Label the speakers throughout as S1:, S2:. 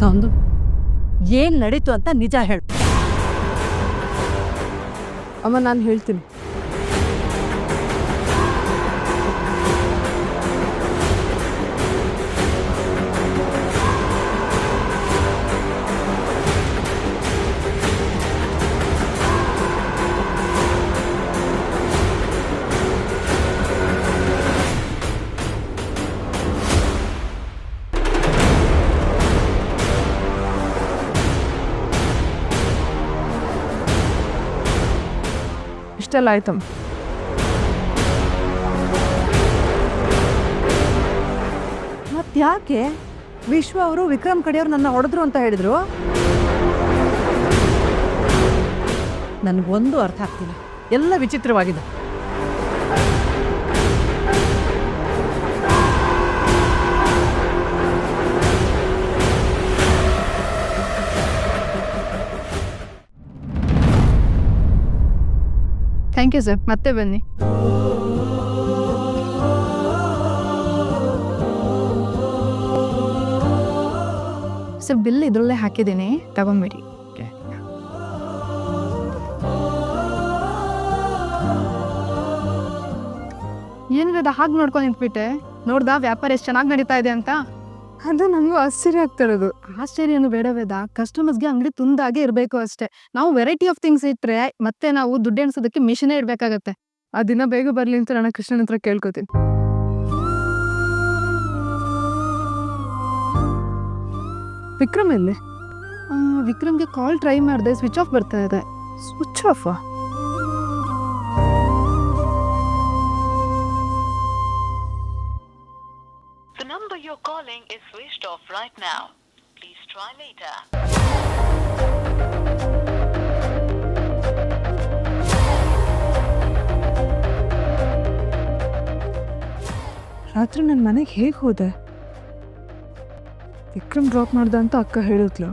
S1: ಸೌಂದು? ಏನು ನಡೀತು ಅಂತ ನಿಜ ಹೇಳು.
S2: ಅಮ್ಮ ನಾನು ಹೇಳ್ತೀನಿ. ಇಷ್ಟೆಲ್ಲ ಆಯ್ತಮ್ಮ
S1: ಮತ್ತ್ಯಾಕೆ ವಿಶ್ವ ಅವರು ವಿಕ್ರಮ್ ಕಡೆಯವ್ರು ನನ್ನ ಹೊಡೆದ್ರು ಅಂತ ಹೇಳಿದ್ರು? ನನಗೊಂದು ಅರ್ಥ ಆಗ್ತಿಲ್ಲ. ಎಲ್ಲ ವಿಚಿತ್ರವಾಗಿದೆ.
S2: ಥ್ಯಾಂಕ್ ಯು ಸರ್ ಮತ್ತೆ ಬನ್ನಿ. ಸರ್ ಬಿಲ್ ಇದರಲ್ಲೇ ಹಾಕಿದ್ದೀನಿ. ತಗೊಂಬಿಡಿ ಏನಿರೋದು ಹಾಗೆ ನೋಡ್ಕೊಂಡು ನಿಂತ್ಬಿಟ್ಟೆ. ನೋಡ್ದಾ ವ್ಯಾಪಾರ ಎಷ್ಟು ಚೆನ್ನಾಗಿ ನಡೀತಾ ಇದೆ ಅಂತ? ಅದು ನಮಗೂ ಆಶ್ಚರ್ಯ ಆಗ್ತಾ ಇರೋದು ಆಶ್ಚರ್ಯನು ಬೇಡ ಬೇಡ ಕಸ್ಟಮರ್ಸ್ಗೆ ಅಂಗಡಿ ತುಂದಾಗೆ ಇರಬೇಕು ಅಷ್ಟೇ. ನಾವು ವೆರೈಟಿ ಆಫ್ ಥಿಂಗ್ಸ್ ಇಟ್ಟರೆ ಮತ್ತೆ ನಾವು ದುಡ್ಡು ಎಣಿಸೋದಕ್ಕೆ ಮಿಷಿನೇ ಇಡಬೇಕಾಗತ್ತೆ. ಆ ದಿನ ಬೇಗ ಬರಲಿ ಅಂತ ನಾನು ಕೃಷ್ಣನ ಹತ್ರ ಕೇಳ್ಕೊತೀನಿ. ವಿಕ್ರಮ್ ಎಲ್ಲಿ? ವಿಕ್ರಮ್ಗೆ ಕಾಲ್ ಟ್ರೈ ಮಾಡಿದೆ ಸ್ವಿಚ್ ಆಫ್ ಬರ್ತಾ ಇದೆ. Switch off
S3: number you're calling is switched off right now. Please try later.
S2: ರಾತ್ರಿ ನನ್ನ ಮನೆಗೆ ಹೇಗೆ ಹೋದೆ ವಿಕ್ರಮ್ ಡ್ರಾಪ್ ಮಾಡ್ದ ಅಂತ ಅಕ್ಕ ಹೇಳಿದ್ಲು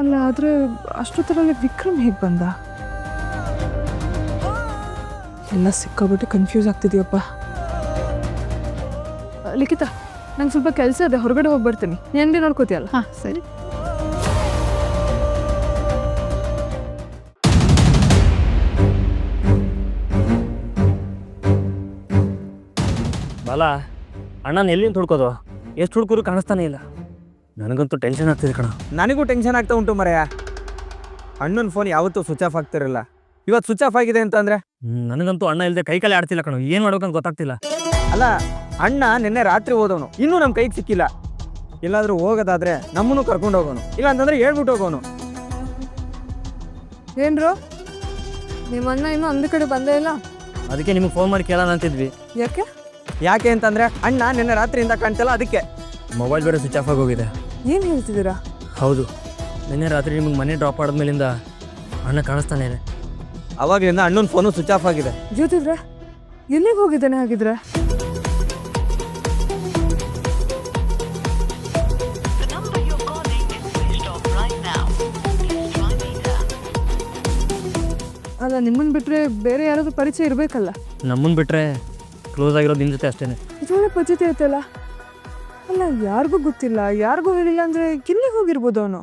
S2: ಅಲ್ಲ, ಆದರೆ ಅಷ್ಟೊತ್ತರಲ್ಲಿ ವಿಕ್ರಮ್ ಹೇಗೆ ಬಂದ ಎಲ್ಲ ಸಿಕ್ಕಾಬಿಟ್ಟು ಕನ್ಫ್ಯೂಸ್ ಆಗ್ತಿದ್ಯಪ್ಪ ಲಿಖಿತ ನಂಗೆ ಸ್ವಲ್ಪ ಕೆಲಸ ಇದೆ ಹೊರಗಡೆ ಹೋಗಿ ಬರ್ತೀನಿ. ನೀನು ನೋಡ್ಕೋತೀಯಲ್ಲ? ಹಾಂ ಸರಿ.
S4: ಬಾಲ ಅಣ್ಣನ ಎಲ್ಲಿಂದ ಹುಡ್ಕೋದು? ಎಷ್ಟು ಹುಡ್ಕರು ಕಾಣಿಸ್ತಾನೆ ಇಲ್ಲ. ನನಗಂತೂ ಟೆನ್ಷನ್ ಆಗ್ತಿದೆ ಕಣ.
S5: ನನಗೂ ಟೆನ್ಷನ್ ಆಗ್ತಾ ಉಂಟು ಮರೆಯ. ಅಣ್ಣನ ಫೋನ್ ಯಾವತ್ತೂ ಸ್ವಿಚ್ ಆಫ್ ಆಗ್ತಿರಲ್ಲ. ಇವತ್ತು ಸ್ವಿಚ್ ಆಫ್ ಆಗಿದೆ ಅಂತಂದ್ರೆ?
S4: ನನಗಂತೂ ಅಣ್ಣ ಇಲ್ಲದೆ ಕೈ ಕಾಲಿ ಆಡ್ತಿಲ್ಲ ಕಣ. ಏನು ಮಾಡ್ಬೇಕಂತ ಗೊತ್ತಾಗ್ತಿಲ್ಲ.
S5: ಅಲ್ಲ ಅಣ್ಣ ನಿನ್ನೆ ರಾತ್ರಿ ಹೋದವನು. ಇನ್ನೂ ನಮ್ಮ ಕೈಗೆ ಸಿಕ್ಕಿಲ್ಲ. ಎಲ್ಲಾದರೂ ಹೋಗೋದಾದ್ರೆ ನಮ್ಮನ್ನು ಕರ್ಕೊಂಡು ಹೋಗೋನು. ಇಲ್ಲ ಅಂತಂದ್ರೆ ಹೇಳ್ಬಿಟ್ಟು ಹೋಗೋನು.
S2: ಏನ್ರು? ನಿಮ್ಮ ಅಣ್ಣ ಇನ್ನೂ ಅಂದ ಕಡೆ ಬಂದೇ ಇಲ್ಲ.
S4: ಅದಕ್ಕೆ ನಿಮಗೆ ಫೋನ್ ಮಾಡಿ ಕೇಳೋಣ ಅಂತಿದ್ವಿ.
S2: ಯಾಕೆ?
S5: ಯಾಕೆ ಅಂತಂದ್ರೆ ಅಣ್ಣ ನಿನ್ನೆ ರಾತ್ರಿಯಿಂದ ಕಾಣ್ತಿಲ್ಲ ಅದಕ್ಕೆ.
S4: ಮೊಬೈಲ್ ಬೇರೆ ಸ್ವಿಚ್ ಆಫ್ ಆಗೋಗಿದೆ.
S2: ಏನು ಹೇಳ್ತಿದ್ದೀರಾ?
S4: ಹೌದು. ನಿನ್ನೆ ರಾತ್ರಿ ನಿಮಗೆ ಮನೆ ಡ್ರಾಪ್ ಆದ್ಮೇಲಿಂದ ಅಣ್ಣ ಕಾಣಿಸ್ತಾನೆ ಇದೆ.
S5: ಅವಾಗ್ಲಿಂದ ಅಣ್ಣನ ಫೋನು ಸ್ವಿಚ್ ಆಫ್ ಆಗಿದೆ.
S2: ಜ್ಯೋತಿದ್ರೆ ಎಲ್ಲಿಗೆ ಹೋಗಿದ್ದಾನೆ ಹಾಗಿದ್ರೆ? ಅಲ್ಲ ನಿಮ್ಮನ್ನ ಬಿಟ್ರೆ ಬೇರೆ ಯಾರಾದ್ರೂ ಪರಿಚಯ ಇರಬೇಕಲ್ಲ?
S4: ನಮ್ಮನ್ನು ಬಿಟ್ಟರೆ ಕ್ಲೋಸ್ ಆಗಿರೋದು ನಿಮ್ಮ ಜೊತೆ ಅಷ್ಟೇ
S2: ಇದೊಳ್ಳೆ ಪರಿಚಯ ಐತಲ್ಲ ಅಲ್ಲ ಯಾರಿಗೂ ಗೊತ್ತಿಲ್ಲ ಯಾರಿಗೂ ಹೇಳಿಲ್ಲ ಅಂದ್ರೆ ಕಿಲ್ಲಿಗೆ ಹೋಗಿರ್ಬೋದು ಅವನು?